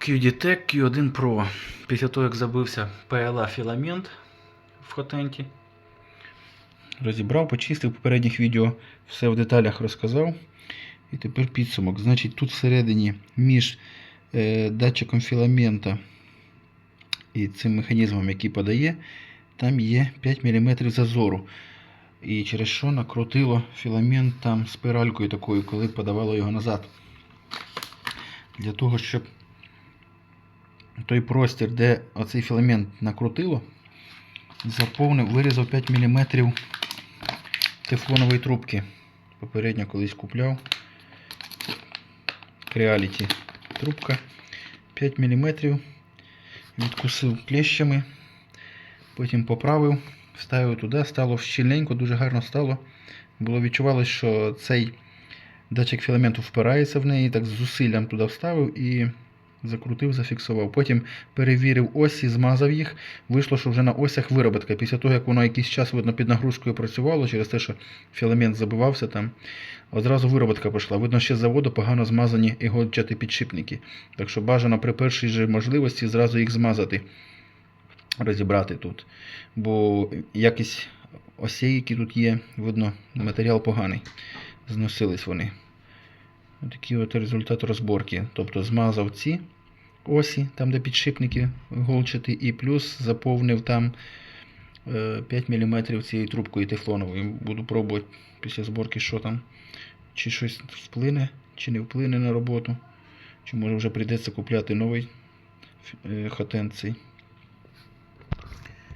QDTEC Q1 Pro. Після того, як забився PLA філамент в хотенті. Розібрав, почистив попередніх відео, все в деталях розказав. І тепер підсумок. Значить, тут всередині між е, датчиком філамента і цим механізмом, який подає, там є 5 мм зазору. І через що накрутило філамент там спиралькою такою, коли подавало його назад. Для того, щоб той простір, де оцей філамент накрутило, заповнив, вирізав 5 мм тефлонової трубки. Попередньо колись купляв. Creality трубка 5 мм. Відкусив клещами, потім поправив, вставив туди, стало щільненько, дуже гарно стало. Було відчувалося, що цей датчик філаменту впирається в неї, так з зусиллям туди вставив і закрутив, зафіксував. Потім перевірив осі, змазав їх. Вийшло, що вже на осях вироботка. Після того, як воно якийсь час видно, під нагрузкою працювало, через те, що філамент забивався там, одразу вироботка пішла. Видно, ще з заводу погано змазані ігольчаті підшипники. Так що бажано при першій же можливості зразу їх змазати, розібрати тут. Бо якість осей, які тут є, видно, матеріал поганий. Зносились вони. Такий от результат розборки. Тобто змазав ці осі, там де підшипники голчаті, і плюс заповнив там е, 5 мм цією трубкою тефлоновою. Буду пробувати після зборки, що там. Чи щось вплине, чи не вплине на роботу. Чи може вже прийдеться купляти новий е, хотен цей.